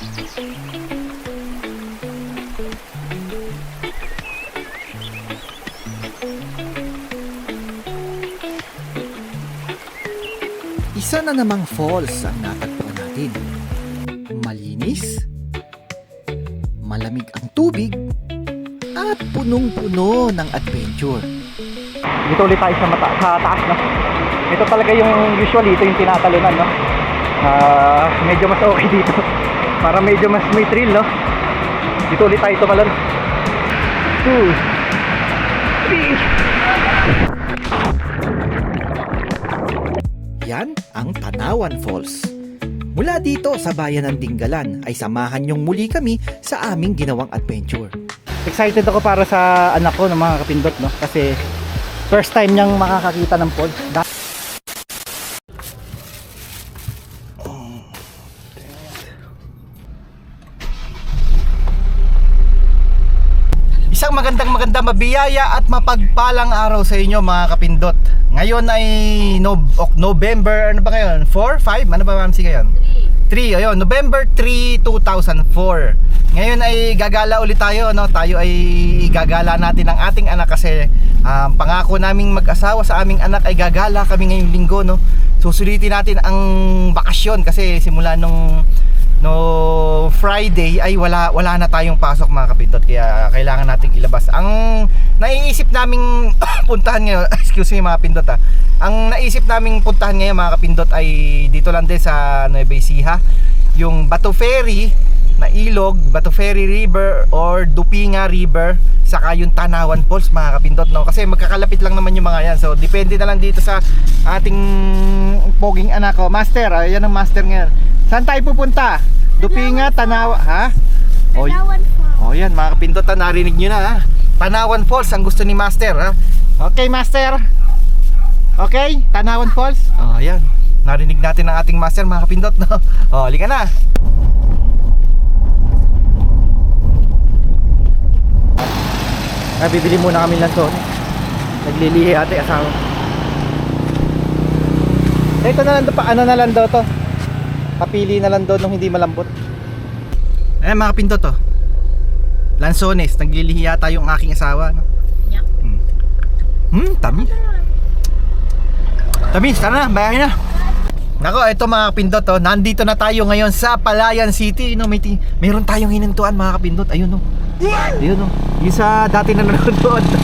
Isa na namang falls ang natagpuan natin. Malinis, malamig ang tubig, at punong-puno ng adventure. Dito ulit tayo sa, mata sa taas, no? Ito talaga yung usually, ito yung tinatalunan, no? Ah, medyo mas okay dito. Para medyo mas may thrill, no? Dito ulit tayo tumalon. Two, three. Yan ang Tanawan Falls. Mula dito sa bayan ng Dinggalan ay samahan niyong muli kami sa aming ginawang adventure. Excited ako para sa anak ko ng mga kapindot, no? Kasi first time niyang makakakita ng pod. Mabiyaya at mapagpalang araw sa inyo mga kapindot. Ngayon ay no, ok- November, ano ba ngayon? 4? 5? Ano ba ma'am si ngayon? 3, ayun, November 3, 2004. Ngayon ay gagala ulit tayo, no? Tayo ay gagala natin ang ating anak kasi um, pangako naming mag-asawa sa aming anak ay gagala kami ngayong linggo, no? Susulitin natin ang bakasyon kasi simula nung no Friday ay wala wala na tayong pasok mga kapindot kaya kailangan nating ilabas. Ang naiisip naming puntahan ngayon, excuse me mga kapindot ah. Ang naisip naming puntahan ngayon mga kapindot ay dito lang din sa Nueva Ecija, yung Bato Ferry na ilog, Bato Ferry River or Dupinga River saka yung Tanawan Falls mga kapindot no? Kasi magkakalapit lang naman yung mga yan. So depende na lang dito sa ating poging anak ko master ah, yan ang master ngayon. Saan tayo pupunta? Dupinga Tanawa ha? O, po. oh yan mga kapindot ah, narinig nyo na ha? Tanawan Falls ang gusto ni master ha? Okay master. Okay Tanawan Falls. Oh yan. Narinig natin ang ating master mga kapindot no? Oh halika na Ah, bibili muna kami ng son. Naglilihi ate asawa. Ito na lang daw pa, ano na lang daw to. Papili na lang daw nung hindi malambot. Eh mga pinto to. Lansones, naglilihi yata yung aking asawa. No? Yeah. Hmm. Hmm, tamis. Tamis, tara na, bayahin na. Nako, ito mga kapindot to. Nandito na tayo ngayon sa Palayan City. No, may ti- meron tayong hinintuan mga kapindot. Ayun no. Ayun no. Yung sa dati na nanonood.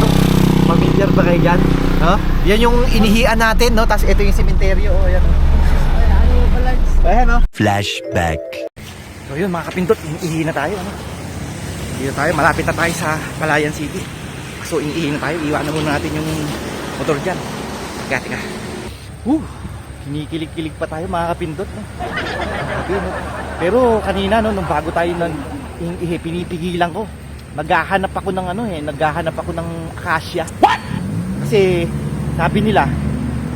No? Familiar ba kayo dyan? No? Yan yung inihian natin, no? Tapos ito yung sementeryo. Oh, yan. Oh. Ayan, no? Flashback. So yun mga kapindot, iihi na tayo. Ano? Dito tayo, malapit na tayo sa Palayan City. So iihi na tayo, iwanan muna natin yung motor dyan. Teka, teka. Woo! Kinikilig-kilig pa tayo mga kapindot. No? Pero kanina, no, nung bago tayo nang ihi, pinipigilan ko. Naghahanap ako ng ano eh, naghahanap ako ng akasya. What? Kasi sabi nila,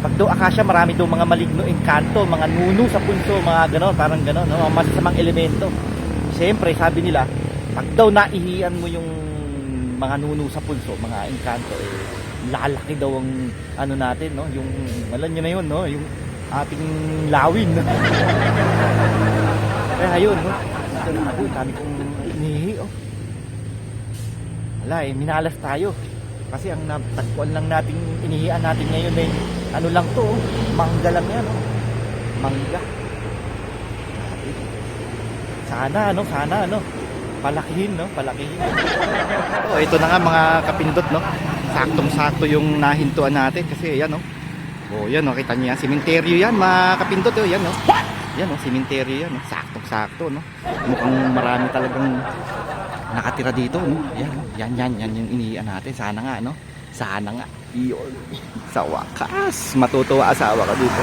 pag daw akasya marami daw mga maligno engkanto, mga nuno sa punso, mga gano'n, parang gano'n, no? mga masasamang elemento. Siyempre, sabi nila, pag daw naihian mo yung mga nuno sa punso, mga engkanto, eh, lalaki daw ang ano natin, no? Yung, alam nyo na yun, no? Yung ating lawin, no? Kaya ayun, no? Ako, dami kong inihi, oh. Wala eh, minalas tayo. Kasi ang natagpuan lang nating inihian natin ngayon ay ano lang to, oh, mangga lang yan, oh. Mangga. Sana, ano, sana, ano, palakihin, no, palakihin. oh, ito na nga mga kapindot, no. Saktong-sakto yung nahintuan natin kasi yan, no. Oh, yan, no, kita niya, sementeryo yan, mga kapindot, oh, yan, no. Yan, no, sementeryo yan, no. Saktong-sakto, no. Mukhang marami talagang nakatira dito, no? Yan, yan, yan, yan yung iniian natin. Sana nga, no? Sana nga. Yun. Sa wakas, matutuwa asawa ka dito.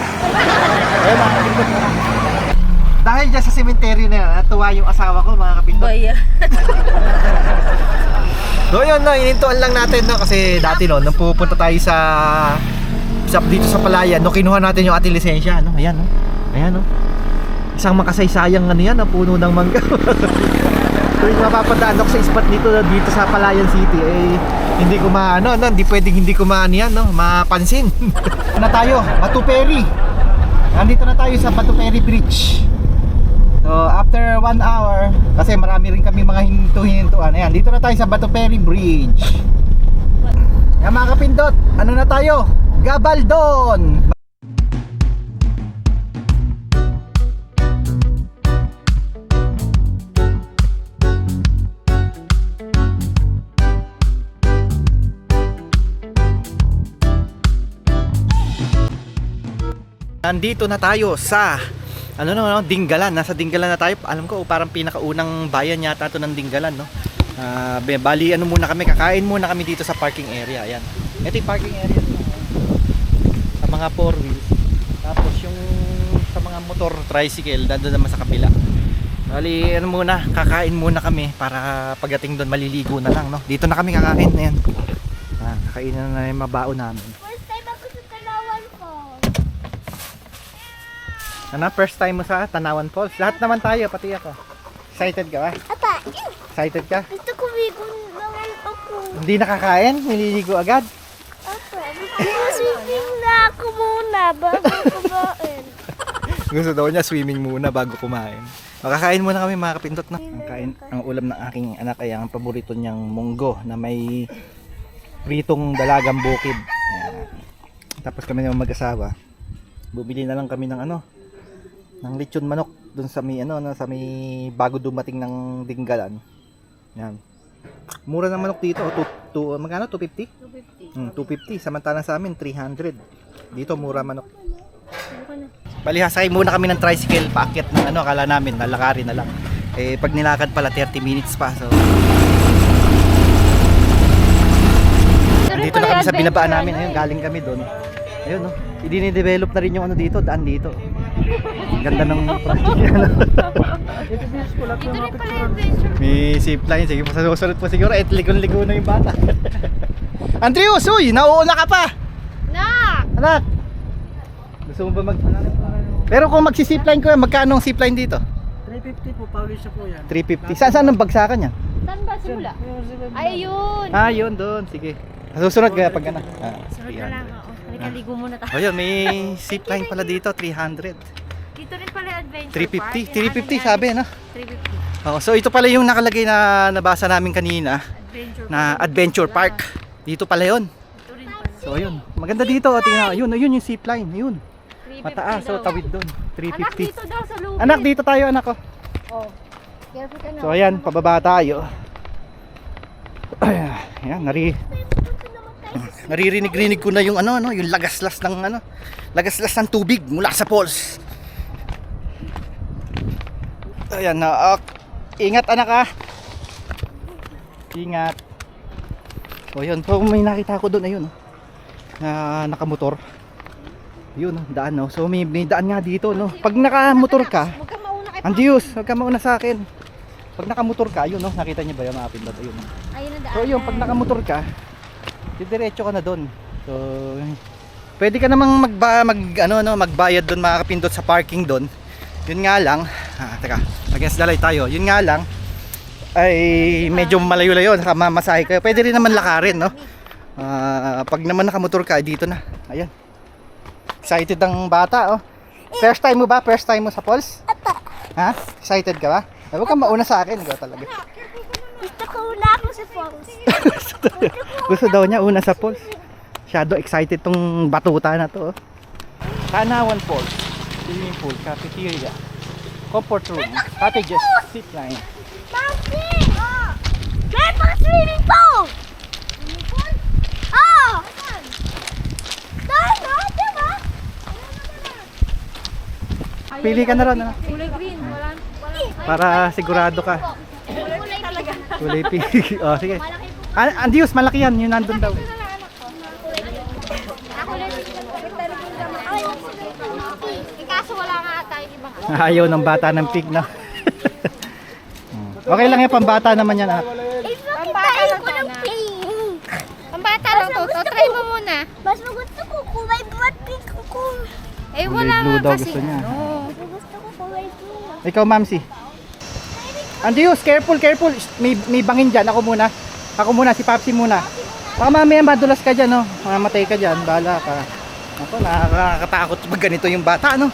Eh, mga kapindot. Dahil dyan sa sementeryo na yan, natuwa yung asawa ko, mga kapindot. Boy, So yun no, inintuan lang natin no kasi dati no, nung pupunta tayo sa, sa dito sa Palayan, no kinuha natin yung ating lisensya, no. Ayan no. Ayan no. Isang makasaysayang ano yan, na puno ng mangga. Tuwing mapapadaan ako sa spot dito dito sa Palayan City eh hindi ko maano, no, hindi pwedeng hindi ko maano yan, no, mapansin. na tayo, Batu Ferry. Nandito na tayo sa Batu Ferry Bridge. So after one hour. Kasi marami rin kami mga hinto-hintuan. Ayan, dito na tayo sa Bato Ferry Bridge. Yan mga kapindot, ano na tayo? Gabaldon! Nandito na tayo sa ano no, no, Dinggalan. Nasa Dinggalan na tayo. Alam ko parang pinakaunang bayan yata to ng Dinggalan, no. Be- bali ano muna kami, kakain muna kami dito sa parking area. Ayan. Ito yung parking area mga four wheels. Tapos yung sa mga motor, tricycle, dando naman sa kabila. Bali, ano muna, kakain muna kami para pagdating doon maliligo na lang, no. Dito na kami kakain, ayan. Ah, kakain na na yung mabao namin. First time ako sa Tanawan ko. Ano, first time mo sa Tanawan Falls? Lahat naman tayo, pati ako. Excited ka ba? Ata, Excited ka? gusto ko bigo naman ako. Hindi nakakain? Nililigo agad? Ata, swimming na ako muna bago kumain. Gusto daw niya swimming muna bago kumain. Makakain muna kami mga kapindot na. Ang kain, ang ulam ng aking anak ay ang paborito niyang munggo na may pritong dalagang bukid. Ayan. Tapos kami naman mag-asawa. Bumili na lang kami ng ano, ng lechon manok dun sa may ano, no, sa may bago dumating ng dinggalan. Yan. Mura ng manok dito, to, to, magkano? 250? 250. Hmm, 250. Samantalang sa amin, 300. Dito, mura manok. Palihasakay muna kami ng tricycle paakyat ng ano, akala namin lalakarin na lang. Eh pag nilakad pala 30 minutes pa. So Dito na kami sa binabaan namin. Ayun, galing kami doon. Ayun, no. Idinidevelop na rin yung ano dito, daan dito. Ang Ganda ng project yan. Dito rin pala adventure. May zipline. Sige, susunod po siguro. Eh, ligon-ligo na yung bata. Andrew, uy! Nauuna ka pa! Na! Anak! Gusto mo ba mag... Pero kung magsi-zipline ko yan, magkano ang zipline dito? 350 po, pawis siya po yan. 350. Saan saan ang bagsakan yan? Saan ba simula? Ay, yun. Ah, yun doon. Sige. Susunod kaya pag ano. Ah, Sunod na lang. Oo. Halika, ligo muna tayo. Oh, yun, may zipline pala dito, 300. Dito rin pala yung adventure 350, 350 sabi, no? 350. Oh, so ito pala yung nakalagay na nabasa namin kanina Adventure na Adventure Park. Dito pala yun. So, ayun. Maganda dito. oh, Tingnan, ayun, ayun yung zipline. Ayun. 350 Mataas, so daw. tawid doon. Anak, 350. dito daw sa lubid. Anak, dito tayo, anak ko. Oh. Careful ka na. So, ayan, pababa tayo. Ayan, nari naririnig-rinig ko na yung ano, ano, yung lagaslas ng ano, lagaslas ng tubig mula sa falls. Ayan na, ah, ingat anak ah. Ingat. So, yun, so, may nakita ko doon, ayun, oh, na nakamotor. Yun, daan, no. So, may, may daan nga dito, no. Pag nakamotor ka, kay Andius, huwag ka mauna sa akin. Pag nakamotor ka, yun no, nakita niyo ba yung mga pindot? Ayun. no. Ang. So yun, pag nakamotor ka, diretso ka na doon. So, pwede ka namang magba, mag, ano, no, magbayad doon mga kapindot sa parking doon. Yun nga lang, ah, teka, against light tayo. Yun nga lang, ay medyo malayo-layo, saka mamasahe kayo. Pwede rin naman lakarin, no? Ah, pag naman nakamotor ka, dito na. Ayan. Excited ang bata, oh. First time mo ba? First time mo sa Pulse? Ha? Excited ka ba? Ay, huwag kang mauna sa akin. Ikaw talaga. Gusto ko na ako sa falls. Gusto daw niya una sa Pulse. Shadow excited tong batuta na to. oh. Tanawan Falls. Swimming pool, cafeteria, comfort room, cottages, zip line. Mami! Oh! Mga swimming pool! Swimming pool? Oh! Dahil no? Diba? Pili ka na ron. Ano? Kulay green. Wala, wala. Para sigurado ka. Kulay talaga. Kulay pink. oh, sige. Ah, Andius, malaki yan. Yun nandun daw. Eh, kaso wala nga tayong ibang Ayaw ng bata ng pig na. okay lang yan, pambata naman yan. Ah. Pambata lang ko ng pink. Pambata lang to. So, try mo muna. Mas gusto ko kulay black pink ko. Eh, Kulay wala blue nga daw kasi. gusto niya. Ano. Ikaw, Mamsi. Andius, careful, careful. May, may bangin dyan. Ako muna. Ako muna, si Papsi muna. Baka mamaya madulas ka dyan, no? Mamamatay ka dyan. Bahala ka. Ako, nakakatakot pag ganito yung bata, no?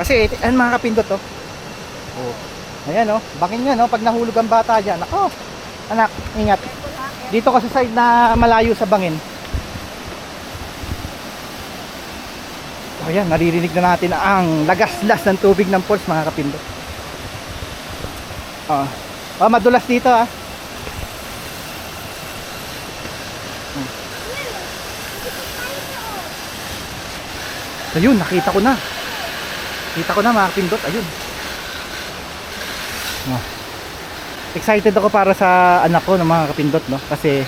Kasi, ano mga kapindot, to? Oh. Ayan oh, bangin yan oh, pag nahulog ang bata dyan. Ako, anak, ingat. Dito ka sa side na malayo sa bangin. Ayan, naririnig na natin ang lagaslas ng tubig ng falls mga kapindot. Oh. oh, madulas dito ah. Ayun, nakita ko na. Kita ko na mga kapindot, ayun. Oh. Excited ako para sa anak ko ng mga kapindot, no? Kasi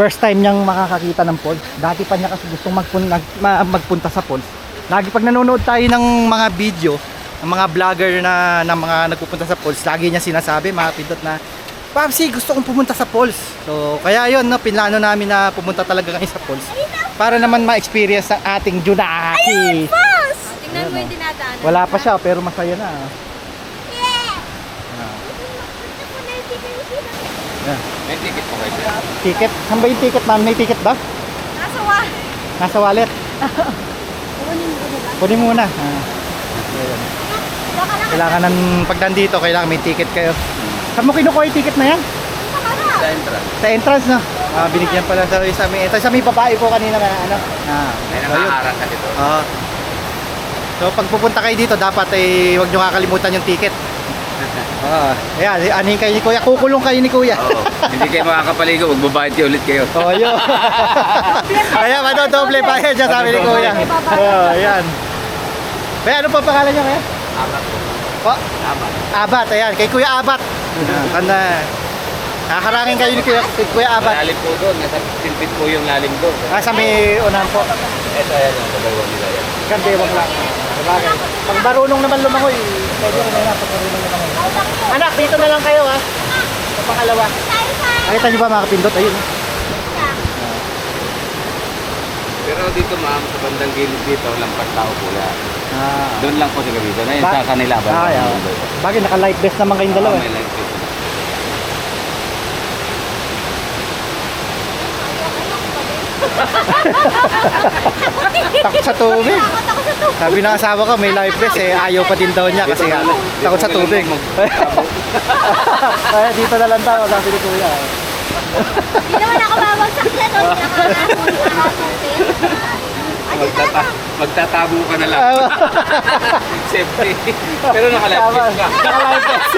first time niyang makakakita ng falls. Dati pa niya kasi gustong magpun- magpunta sa falls. Lagi pag nanonood tayo ng mga video, ng mga vlogger na, na mga nagpupunta sa falls, lagi niya sinasabi mga kapindot na Papsi, gusto kong pumunta sa falls. So, kaya yun, no, pinlano namin na pumunta talaga kami sa falls. Para naman ma-experience ang ating Junaki. Boss! Tingnan mo yung dinadaanan. Wala pa siya, pero masaya na. Yeah! Ah. Yung sinasabi. May ticket po kayo sir. Ticket? Saan ba yung ticket, ma'am? May ticket ba? Nasa wa. Nasa wallet. Kunin muna. Ah. Kailangan ng pag nandito, kailangan may ticket kayo. Saan mo kinukuha yung ticket na yan? Sa entrance. Sa entrance, no? Ah, binigyan pala sa sa may entrance. Sa may babae po kanina na ano. Ah, May so yun. ka dito. Ah. so pag pupunta kayo dito, dapat ay huwag nyo kakalimutan yung ticket. Ah, ayan, anin kayo ni Kuya. Kukulong kayo ni Kuya. Oo. Hindi kayo makakapaligo, magbabayad kayo ulit kayo. Oh, yun. Ayan, ano, doble pa yan dyan, sabi ni Kuya. Oh, ayan. Kaya ano pa pangalan niya kaya? Abat po. Po? Abat. Abat, ayan. Kay Kuya Abat. Ayan, Kanda. Nakakarangin kayo ni Kuya, kay Kuya Abat. Malalim po doon. Nasa 15 feet po yung lalim doon. Ah, sa may unahan po. Ito, ayan. Ang sabaywang nila yan. Gandewang lang. Sabagay. Pag marunong naman lumangoy, pwede rin na pag marunong lumangoy. Anak, dito na lang kayo ha. Sa pangalawa. Nakita niyo ba mga kapindot? Ayun. Pero dito ma'am, sa bandang gilid dito, lampas tao po yan. Ah. Doon lang po siguro dito. Na yun Ba- sa kanila. Ah, bandang yeah. Bagay, naka-light vest naman kayong dalawa. Ah, may light dito. Takot sa tubig. Sabi ng asawa ko, may life vest eh. Ayaw pa din daw niya kasi nga, takot sa tubig. Kaya dito na lang tayo, sabi ni Kuya. Hindi naman ako babagsak dyan. oh. Hindi ako nakakapunti. Magtata magtatago ka na lang. Ah, Safety. Pero nakalive Tama. ka. Naka-life vest.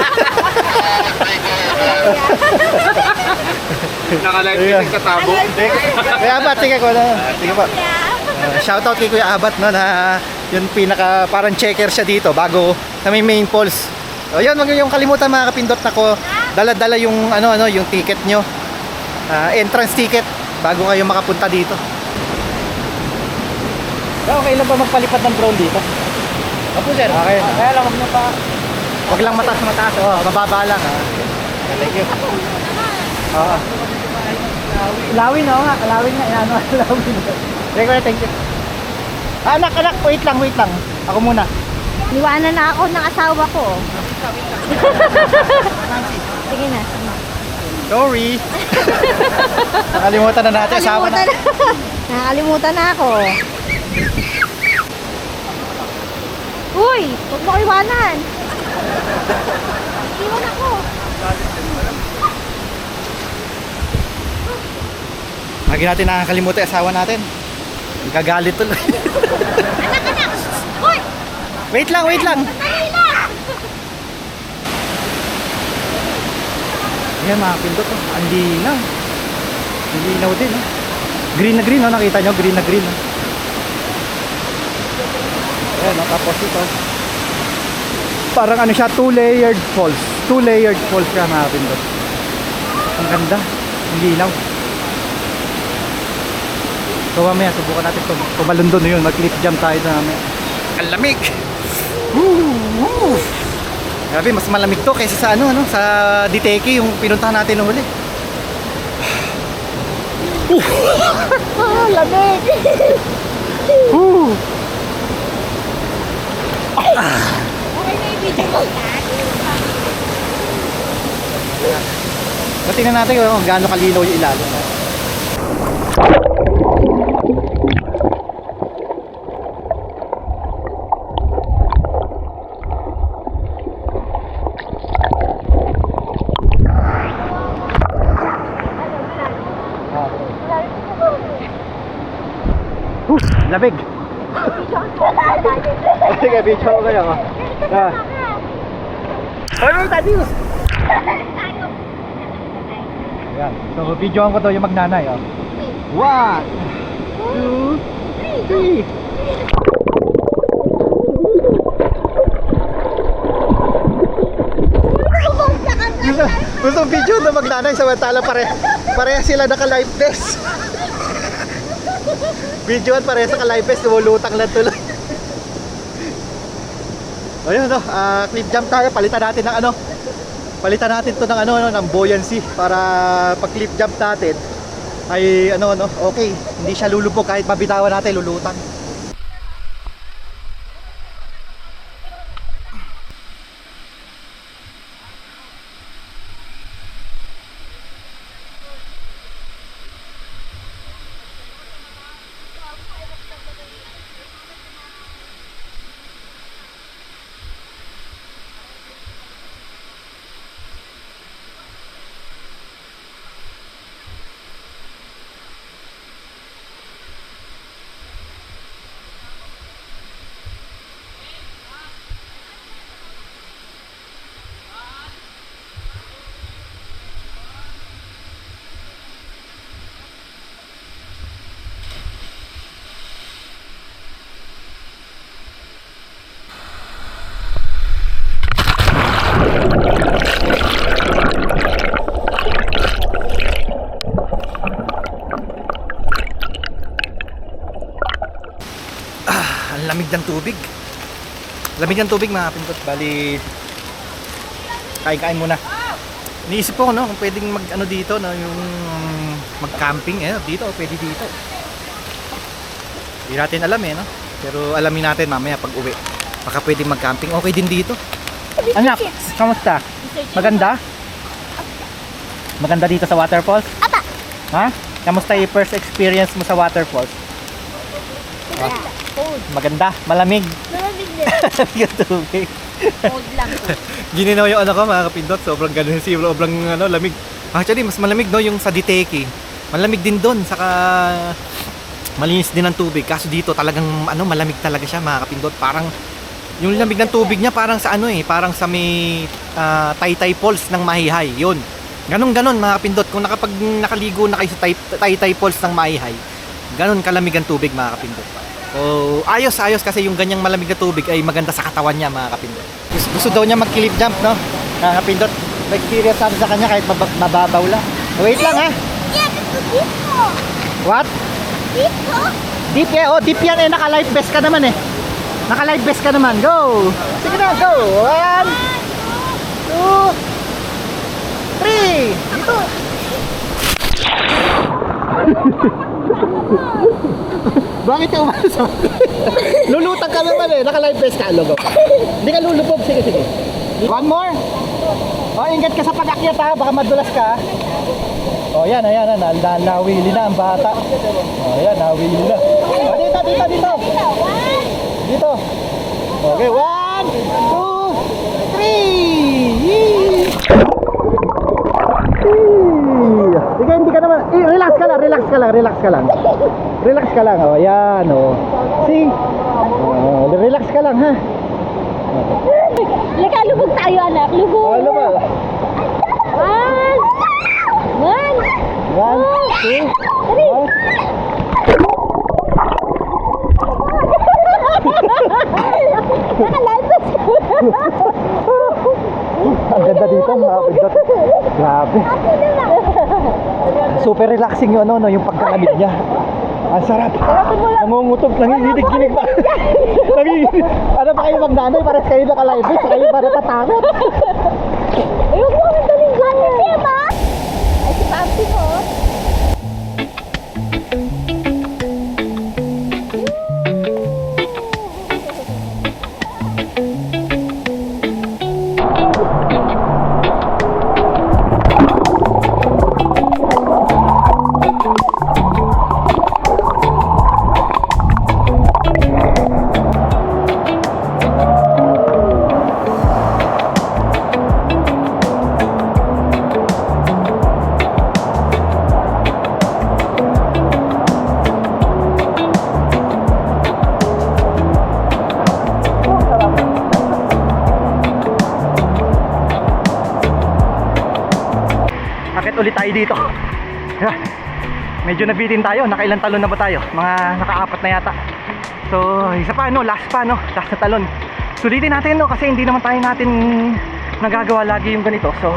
Nakalive Ayan. ka tabo. Kuya Abat, sige ko na. Sige po. Uh, shoutout kay Kuya Abat no, na yung pinaka parang checker siya dito bago sa may main falls. So yun, wag niyo yung kalimutan mga kapindot na ko. Dala-dala yung ano ano, yung ticket nyo. Ah, entrance ticket bago kayo makapunta dito. So, okay lang ba magpalipad ng drone dito? Opo sir. Okay. Kaya lang wag niyo pa. Wag lang mataas mataas. Oh, mababa lang ha. Thank you. Oo. Lawin oh nga, lawin nga, ano, lawin. Kuya, thank you. Ah, Anak, anak, wait lang, wait lang. Ako muna. Niwanan na ako ng asawa ko. Sige na. Sorry. Nakalimutan na natin, asawa na. Nakalimutan na ako. Uy! Huwag mo iwanan. Iwan ako. Lagi natin nakakalimutan asawa natin. Gagalit tuloy. Anak, anak! Uy! wait lang, wait lang. Ayan mga pindot, oh. ang linaw. Ang linaw din, oh. Green na green, oh. nakita nyo, green na green. Oh. Ayan, oh. tapos ito. Parang ano siya, two-layered falls. Two-layered falls siya mga pindot. Ang ganda, ang linaw. So mamaya, subukan natin tum tumalon doon yun, mag-cliff jump tayo na mamaya. Ang lamig! Woo! Woo! Grabe, mas malamig to kaysa sa ano, ano, sa Diteke yung pinuntahan natin nung huli. Ah, lamig! Ah. Okay na ko. So, tingnan natin kung gaano kalinaw yung ilalim. Oof, ah. labig. Sige, video ko kayo. Ah. Ano tayo? Ayan. So, videoan ko to yung magnanay. Oh. One, two, three. Gusto, gusto video na magnanay samantala pare pareha sila naka live vest. Videoan pareha sa live vest lumulutang lang tuloy. Ayun no, ah, clip jump tayo, palitan natin ng ano. Palitan natin 'to ng ano, ano ng buoyancy para pag clip jump natin ay ano ano, okay, hindi siya lulubog kahit mabitawan natin lulutang. ang lamig ng tubig. Lamig ng tubig mga kapindot. Bali, kain-kain muna. Niisip ko no, kung pwedeng mag ano dito no, yung mag-camping eh, dito, pwede dito. Hindi natin alam eh no. Pero alamin natin mamaya pag uwi. Baka pwedeng mag-camping. Okay din dito. Anak, kamusta? Maganda? Maganda dito sa waterfalls? Apa. Ha? Kamusta yung first experience mo sa waterfalls? Ah, maganda, malamig. Malamig din. yung tubig. Cold lang po. Gininaw yung ano ko mga kapindot, sobrang ganun si sobrang ano, lamig. Actually, mas malamig no yung sa Diteki. Malamig din doon, saka malinis din ang tubig. Kaso dito talagang ano, malamig talaga siya mga kapindot. Parang yung lamig ng tubig niya parang sa ano eh, parang sa may ah, Taytay Falls ng Mahihay. Yun. Ganon ganon mga kapindot. Kung nakapag nakaligo na kayo sa Tay- Taytay Falls ng Mahihay, ganon kalamig ang tubig mga kapindot. So, ayos ayos kasi yung ganyang malamig na tubig ay maganda sa katawan niya mga kapindot. Gusto, gusto daw niya mag-cliff jump, no? Mga kapindot. Na-experience natin sa kanya kahit mab- mababaw lang. Wait lang ha. Yeah, dito. What? Dito. Deep yan. Oh, deep yan eh. Naka-life vest ka naman eh. Naka-life vest ka naman. Go! Sige na, go! One, two, three! Dito! Bakit ka umalis Lulutang ka naman eh. Naka-life vest ka. Logo. Hindi ka lulubog. Sige, sige. One more. Oh, ingat ka sa pag-akyat ha. Baka madulas ka. Oh, yan, ayan, ayan. Na- Nawili na ang bata. Oh, yan, nawili na. Oh, dito, dito, dito. Dito. Okay, one, two, three. Sige, hindi ka naman. Eh, relax ka lang, relax ka lang, relax ka lang. Relax ka lang, oh, yan, oh. See? Oh, relax ka lang, ha? Lika, lubog tayo, anak. Lubog. Ano ba? One. One. One, two. Nakalabas ko. Ang ganda dito, mga kapindot. Grabe. Super relaxing yung ano, no, yung pagkakamit niya. Ang sarap. Nangungutob, nanginginig-ginig pa. nanginginig. Ano pa kayo magnanoy? Para kayo nakalive, sa kayo para tatakot. Ayun mo kami Medyo nabitin tayo. Nakailang talon na ba tayo? Mga nakaapat na yata. So, isa pa no, last pa no, last na talon. Sulitin natin no kasi hindi naman tayo natin nagagawa lagi yung ganito. So,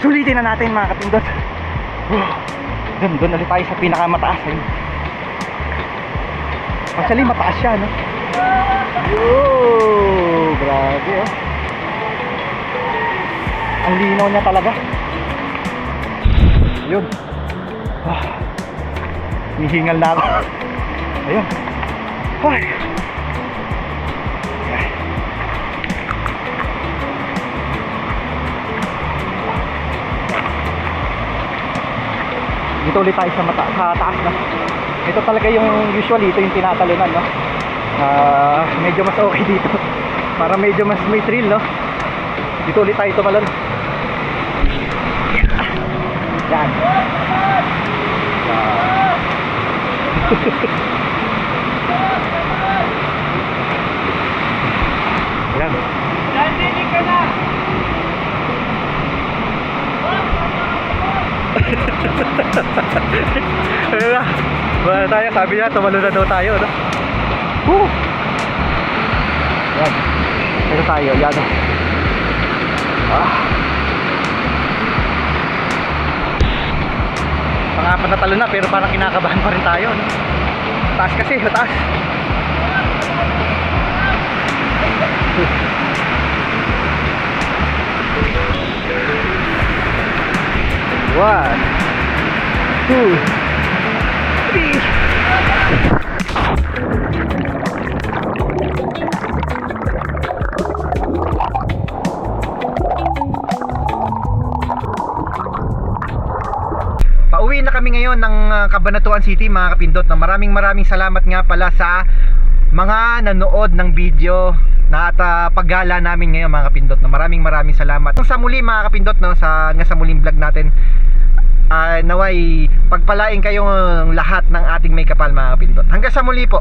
sulitin na natin mga kapindot. Doon, doon ulit tayo sa pinakamataas. Ayun. Actually, mataas siya, no? Oh, grabe, oh. Ang linaw niya talaga. Ayun. Ah, hihingal na ako. Ayun. Ay. Dito ulit tayo sa, mata sa taas na. Ito talaga yung usually ito yung tinatalunan no. Ah, medyo mas okay dito. Para medyo mas may thrill no. Dito ulit tayo tumalon. Yan. Ah. Yan. Ayun na. Wala tayo, sabi niya, tumalo na daw tayo, no? Woo! Yan. Ito tayo, yan. Ah. Pangapat na talo na, pero parang kinakabahan pa rin tayo, no? Taas kasi, mataas. One, two, uh, Cabanatuan City mga kapindot na maraming maraming salamat nga pala sa mga nanood ng video na at uh, paggala namin ngayon mga kapindot na maraming maraming salamat. Sa muli mga kapindot no sa nga sa muling vlog natin uh, naway pagpalain kayong lahat ng ating may kapal mga kapindot. Hanggang sa muli po.